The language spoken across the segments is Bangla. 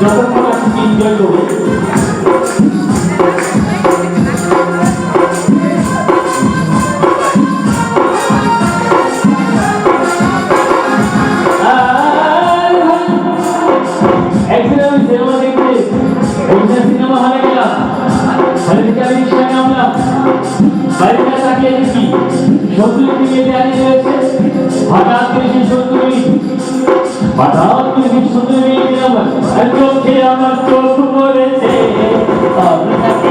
যতক্ষণ আপনি এনজয় করবেন সন্তুলি দিকে দাঁড়িয়ে রয়েছে। হঠাৎ করে সেই হঠাৎ করে সেই আমার চোখ আপনাকে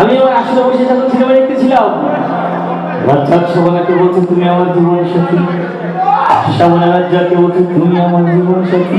আমি আমার আসলে বসে যখন সিনেমা দেখতেছিলাম। রাজ্জাক শোভনাকে বলছে, তুমি আমার জীবন সাথী। শোভনা রাজ্জাককে বলছে, তুমি আমার জীবন সাথী।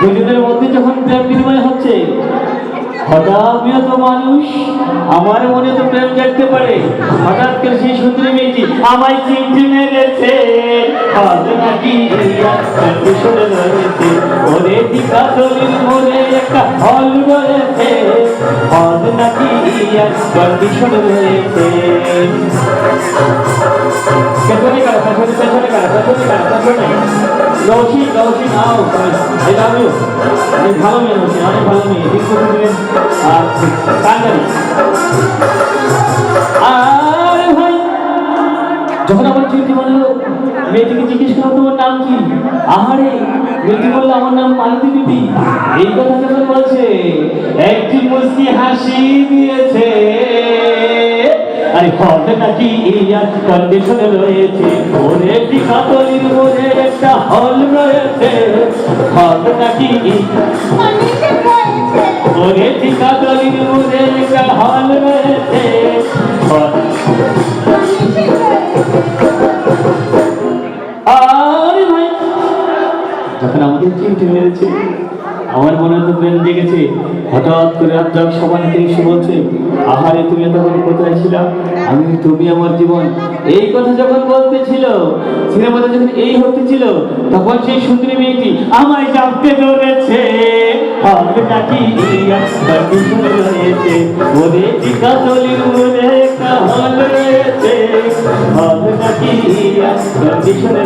দুজনের মধ্যে যখন প্রেম বিনিময় হচ্ছে, হঠাৎ তো মানুষ আমার মনে তো প্রেম জাগতে পারে। হঠাৎ করে সেই সুন্দরী মেয়েটি আমায় চিনতে মেরেছে। নাকি পেছনে কারা পেছনে পেছনে কারা পেছনে কারা পেছনে রশি রশি নাও এই দাদু অনেক ভালো মেয়ে রশি অনেক ভালো মেয়ে দীর্ঘদিনের আর কান্দারি যখন আমার চিঠি বলল, মেয়েটিকে জিজ্ঞেস করো, তোমার নাম কি? আহারে, মেয়েটি বলল, আমার নাম মালতী দিদি। এই কথা যখন বলছে, একটি মুস্কি হাসি দিয়েছে। আরে নাকি ইয়ার কন্ডিশনে রয়েছে? ওরে টিকাতলির মনে একটা হল রয়েছে। হবে নাকি ওরে টিকাতলির মনে একটা হল রয়েছে? আমার মনে তো প্রেম জেগেছে। হঠাৎ করে রাজ্জাক সবার এসে বলছে, আহারে, তুমি তখন কোথায় ছিলাম আমি, তুমি আমার জীবন। এই কথা যখন বলতেছিল, সিনেমাতে যখন এই হতেছিল তখন সেই সুন্দরী মেয়েটি আমায় জানতে ধরেছে।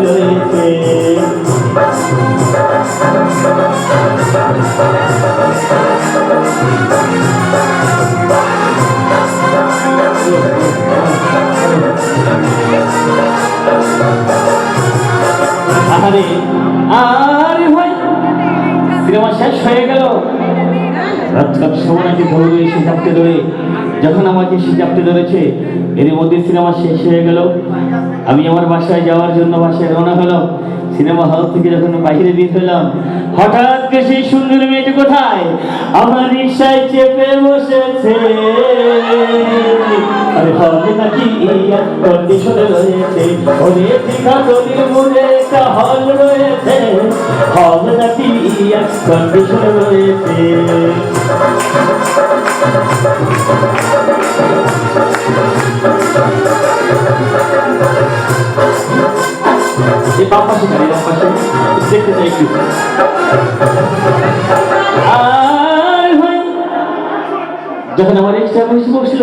রয়েছে। আরে আরে ভাই, সিনেমা শেষ হয়ে গেল। রাজকাপ সমানাকে ধরে এসে চাপতে ধরে, যখন আমাকে সে চাপতে ধরেছে এর মধ্যে সিনেমা শেষ হয়ে গেল। আমি আমার বাসায় যাওয়ার জন্য বাসায় রওনা হলাম। সিনেমা হল থেকে যখন বাইরে বের হলাম, হঠাৎ করে সেই সুন্দর মেয়েটি কোথায়? আমার রিক্সায় চেপে বসেছে। আরে হবে নাকি হল কন্ডিশনে রয়েছে? এই বাম পাশে গাড়ি বাম পাশে দেখতে চাই একটু। যখন আমার রিক্সা বসে বসছিল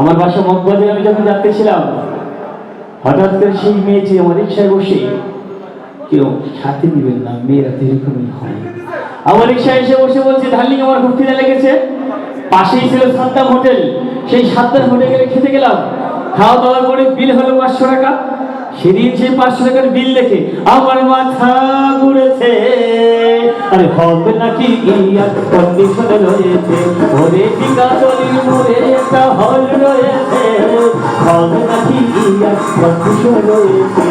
আমার বাসা মগবাজারে আমি যখন যাচ্তেছিলাম হঠাৎ করে সেই মেয়েটি আমার রিক্সায় বসে, কেউ সাথে দিবেন না, মেয়েরা তো হয়। আমার রিক্সা এসে বসে বলছে ডার্লিং আমার খুব খিদে লেগেছে। পাশেই ছিল সাদ্দাম হোটেল। সেই সাদ্দাম হোটেলে খেতে গেলাম। খাওয়া দাওয়ার পরে বিল হলো পাঁচশো টাকা। সেদিন সেই পাঁচশো টাকার বিল দেখে আমার মাথা ঘুরেছে। আরে হবে নাকি ইয়ার কন্ডিশন রয়েছে? একটা হল রয়েছে। হবে নাকি ইয়ার কন্ডিশন রয়েছে?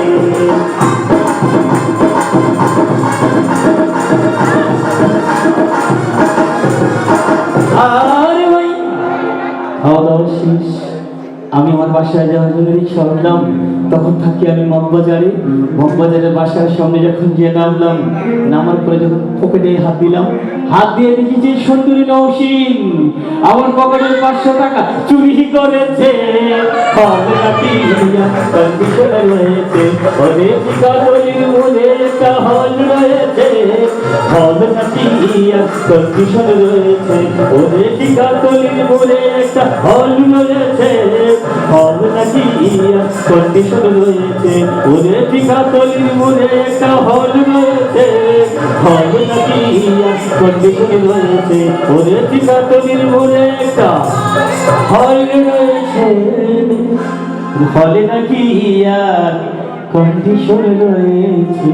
আরে ভাই খাওয়া শেষ। আমি আমার বাসায় যাওয়ার জন্য রিক্সা উঠলাম। তখন থাকি আমি মগবাজারে। মগবাজারের বাসার সামনে যখন গিয়ে নামলাম, নামার পরে যখন পকেটে হাত দিলাম, হাত দিয়ে দেখি যে সুন্দরী নৌসিন আমার পকেটের পাঁচশো টাকা চুরি করেছে। রয়েছে একটা হল রয়েছে। কন্ডিশন রয়েছে ওরে মনে একটা হল রয়েছে। হবে নাকি কন্ডিশন রয়েছে? ওরে মনে একটা হল রয়েছে। হলে নাকি কন্ডিশন রয়েছে?